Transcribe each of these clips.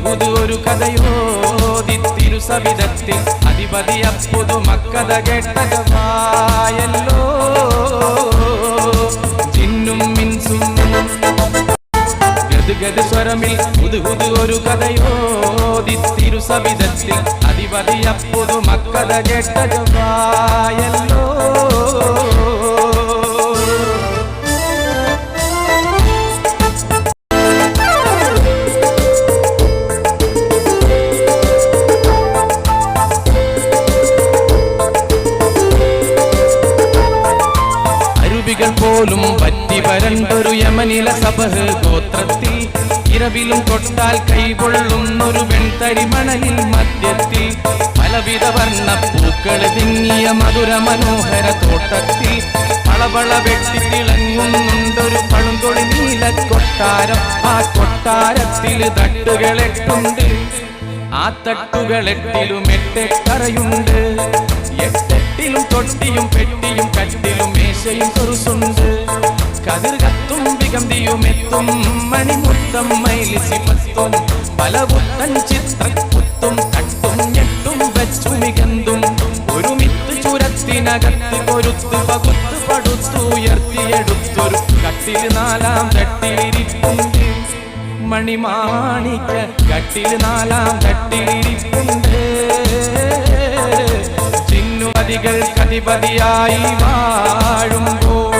പുതുപുതു ഒരു കഥയോതി സവിധത്തിൽ അധിപതി അപ്പുതു മക്കഥ കേട്ടകമായല്ലോ ചിന്നും മിൻസും ഗദ്ഗദ് സ്വരമിൽ പുതുപുതു ഒരു കഥയോതി സവിധത്തിൽ അധിപതി അപ്പുതു മക്കഥ കേട്ടകമായല്ലോ അരുവികൾ പോലും പറ്റി വരണ്ടൊരു യമനില സഭ. ഗോത്രത്തിൽ ഇരവിലും തൊട്ടാൽ കൈകൊള്ളുന്നൊരു വെൺതടി മണലിൽ മധ്യത്തിൽ പലവിധ വർണ പൂക്കൾ തിങ്ങിയ മധുര മനോഹര തോട്ടത്തിൽ പളവള വെട്ടി തിളങ്ങുന്നുണ്ടൊരു പളുങ്കൊളി നീല കൊട്ടാരം. ആ കൊട്ടാരത്തിൽ തട്ടുകളെട്ടുണ്ട് ആ തട്ടുകളെട്ടിലും എട്ടെക്കറയുണ്ട് എട്ടെട്ടിലും തൊട്ടിയും പെട്ടിയും കട്ടിലും കൊറുസുണ്ട് കതിർ കത്തും വികന്തിയും എത്തും. മണിമുത്തം മൈലിസി പത്തും. പലപുത്തൻ ചിത്രക്കുത്തും കട്ടും ഞെട്ടും വെച്ചു മികന്തും. ഒരു മിത്ത് ചുരത്തിനകത്ത് കൊരുത്ത് പകുത്ത് പടുത്തുയർത്തിയെടുത്തൊരു കട്ടിൽ നാലാം തട്ടിലിരിപ്പുണ്ട്. മണിമാണിക്ക കട്ടിൽ നാലാം തട്ടിലിരിപ്പുണ്ട്. ചിന്നുമതികൾ കതിപതിയായി വാഴുമ്പോൾ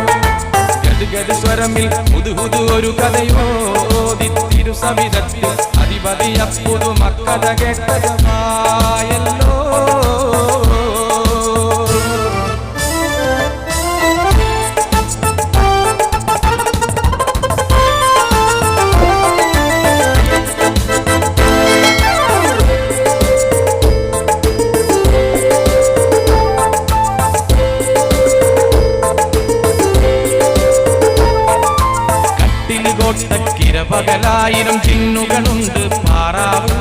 ഗദ്ഗദ് സ്വരമിൽ പുതുപുതു ഒരു കഥയോതി തിരുസവിധത്തിൽ അധിപതി അപ്പുതു മക്കഥ കേട്ടകമായല്ലോ പകലായിരം ചിന്നുകളുണ്ട് പാറാവ്.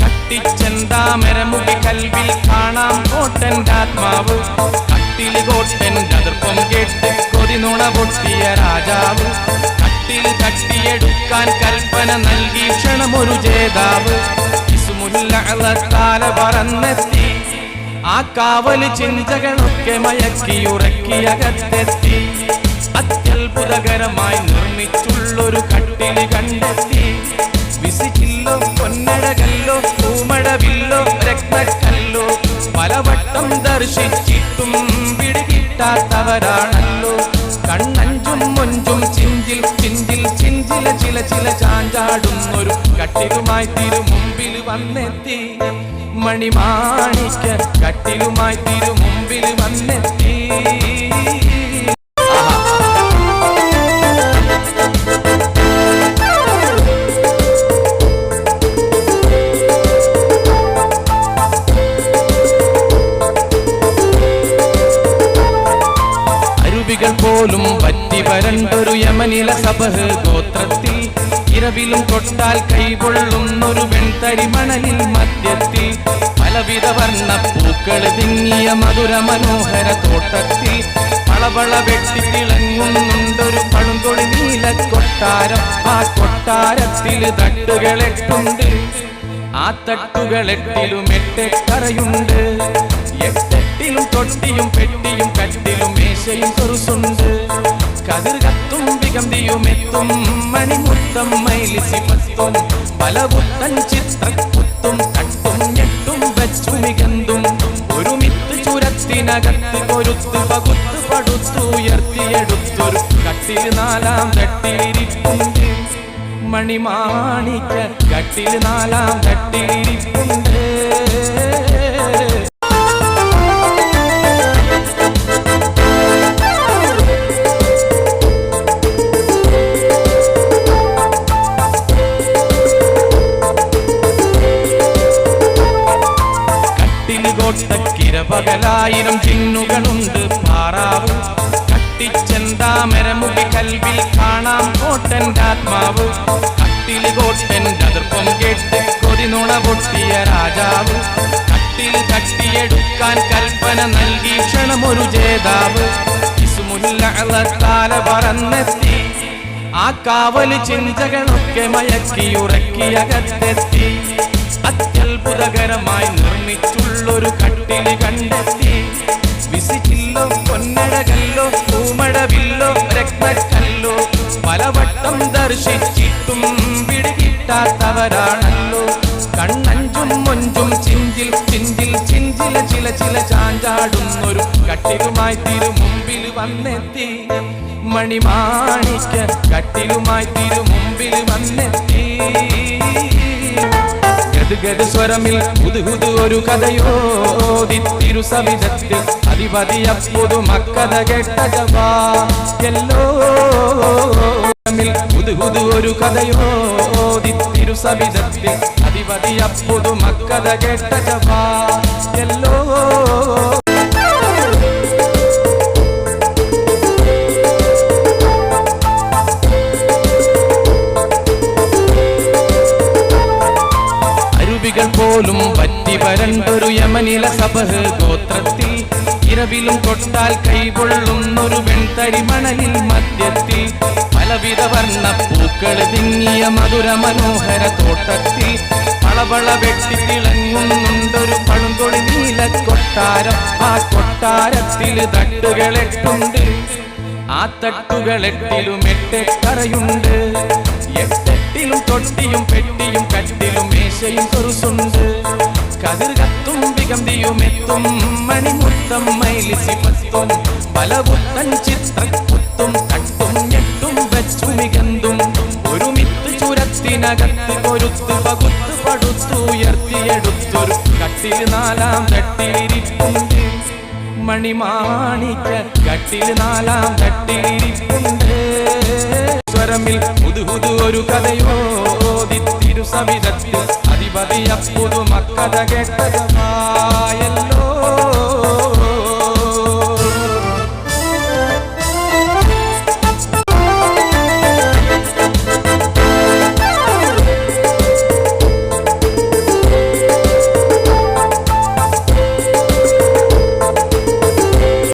കട്ടിച്ചെന്താമരമുടി കൽവിൽ കാണാം കോട്ടന്റെ ആത്മാവ്. കട്ടിൽ കോട്ടൻ അതിർപ്പം കേട്ട് കൊതിനുണ പൊട്ടിയ രാജാവ്. കട്ടിൽ തട്ടിയെടുക്കാൻ കൽപ്പന നൽകി ക്ഷണമൊരു ജേതാവ്. ഇസുമുല്ലാല പറന്നെത്തി. ആ കാവൽ ചിന്തകളൊക്കെ മയക്കിയുറക്കിയകത്തെത്തി അത്യത്ഭുതകരമായി നിർമ്മിച്ചുള്ളൊരു കട്ടിലി കണ്ടെത്തി. വിസിച്ചില്ലോ പൊന്നടകല്ലോ പൂമടവില്ലോ രക്തക്കല്ലോ. പലവട്ടം ദർശിച്ചിട്ടും പിടികിട്ടാത്തവരാണല്ലോ. കണ്ണഞ്ചും മൊഞ്ചും ചിഞ്ചിൽ ചിഞ്ചിൽ ചിഞ്ചില ചില ചില ചാഞ്ചാടുന്നൊരു കട്ടിലുമായി തിരു മുമ്പിൽ വന്നെത്തി. മണിമാണിക്ക കട്ടിലുമായി തിരു മുമ്പിൽ വന്നെത്തി. പോലും പറ്റി വരണ്ടൊരു യമനില സഭ ഗോത്രത്തിൽ. ഇരവിലും തൊട്ടാൽ കൈകൊള്ളുന്നൊരു വെൺതരി മണലിൽ മധ്യത്തിൽ പലവിധ വർണ പൂക്കൾ തിങ്ങിയ മധുര മനോഹര തോട്ടത്തിൽ. പളവള വെട്ടി തിളങ്ങുന്നുണ്ടൊരു പളുങ്കൊളി നീല കൊട്ടാരം. ആ കൊട്ടാരത്തിൽ തട്ടുകളെട്ടുണ്ട് തട്ടുകളെട്ടിലും എട്ടെക്കറയുണ്ട് എട്ടെട്ടിലും തൊട്ടിയും പെട്ടിയും കട്ടിലും മേശയും കുറുസുണ്ട് കതിർകത്തും വികന്തിയും എത്തും മണിമുത്തം മൈലിസി പത്തും. പലപുത്തൻ ചിത്രക്കുത്തും കട്ടും ഞെട്ടും വെച്ചു മികന്തും ഒരുമിത്ത് ചുരത്തിനകത്ത് കൊരുത്ത് പകുത്ത് പടുത്തുയർത്തിയെടുത്തൊരു കട്ടിൽ നാലാം തട്ടിലിരിപ്പുണ്ട്. മണിമാണിക്ക കട്ടിൽ നാലാം തട്ടിലിരിപ്പുണ്ട് കട്ടിൽ കോട്ടക്കിര പകലായിരം ചിന്നുകളുണ്ട് പാറാവ്. കട്ടിച്ചെന്താമരമുഖി കൽവിൽ കാണാം കോട്ടന്റെ ആത്മാവ്. കട്ടിൽ കോട്ടന്റെ അതിർപ്പം കേട്ട് കൊതിനുണ പൊട്ടിയ രാജാവ്. കട്ടിൽ കട്ടിയെടുക്കാൻ കൽപ്പന നൽകി ക്ഷണമൊരു ജേതാവ്. ഇസുമുല്ലാല പറന്നെത്തി. ആ കാവൽ ചിന്തകളൊക്കെ മയക്കിയുറക്കിയകത്തെത്തി അത്യത്ഭുതകരമായി നിർമ്മിച്ചുള്ളൊരു കട്ടിലി കണ്ടെത്തി. വിസിറ്റില്ലോ പൊന്നടകല്ലോ പൂമടവില്ലോ രക്തക്കല്ലോ. പലവട്ടം ദർശിച്ചിട്ടും പിടികിട്ടാത്തവരാണല്ലോ. കണ്ണഞ്ചും മൊഞ്ചും ചിഞ്ചിൽ ചിഞ്ചിൽ ചിഞ്ചിൽ ചില ചില ചാഞ്ചാടുന്നൊരു കട്ടിലുമായി തിരു മുമ്പിൽ വന്നെത്തി. മണിമാണിക്ക കട്ടിലുമായി തിരു മുമ്പിൽ വന്നെത്തി. ഗദ്ഗദ സ്വരമിൽ പുതുഹുതു ഒരു കഥയോതി സവിധത്തിൽ അധിപതി അപ്പുതു മക്കഥ കേട്ട ജവാ. എല്ലോ പുതുഹുതു ഒരു കഥയോതി സവിധത്തിൽ അധിപതി അപ്പുതു മക്കഥ കേട്ട ജവാ. പോലും പറ്റി വരണ്ടൊരു യമനില സഭ ഗോത്രത്തിൽ. ഇരവിലും തൊട്ടാൽ കൈകൊള്ളുന്നൊരു വെൺതരിമണലിൽ മധ്യത്തിൽ. പലവിധ വർണ പൂക്കൾ തിങ്ങിയ മധുര മനോഹര തോട്ടത്തിൽ. പളവള വെട്ടി തിളങ്ങുന്നുണ്ടൊരു പളുങ്കൊടി നീല കൊട്ടാരം. ആ കൊട്ടാരത്തിൽ തട്ടുകളെട്ടുണ്ട്. ആ തട്ടുകളെട്ടിലും എട്ടെക്കറയുണ്ട് എട്ടെട്ടിലും തൊട്ടിയും പെട്ടിയും കട്ടിലും മേശയും തുറസുണ്ട്. കതിർ കത്തും വികന്തിയും എത്തും. മണിമുത്തം മൈലിസി പത്തും. പലപുത്തൻ ചിത്രക്കുത്തും കട്ടും ഞെട്ടും വെച്ചു മികന്തും. ഒരു മിത്ത് ചുരത്തിനകത്ത് കൊരുത്ത് പകുത്ത് പടുത്തുയർത്തിയെടുത്തൊരു കട്ടിൽ നാലാം തട്ടിലിരിപ്പുണ്ട്. മണിമാണിക്ക കട്ടിൽ നാലാം തട്ടിലിരിപ്പുണ്ട്. സ്വരമിൽ പുതുഹുതു ഒരു കഥയോതി തിരുസവിധത്തിൽ അധിപതി അപ്പുതു മക്കഥ കേട്ടതമായല്ലോ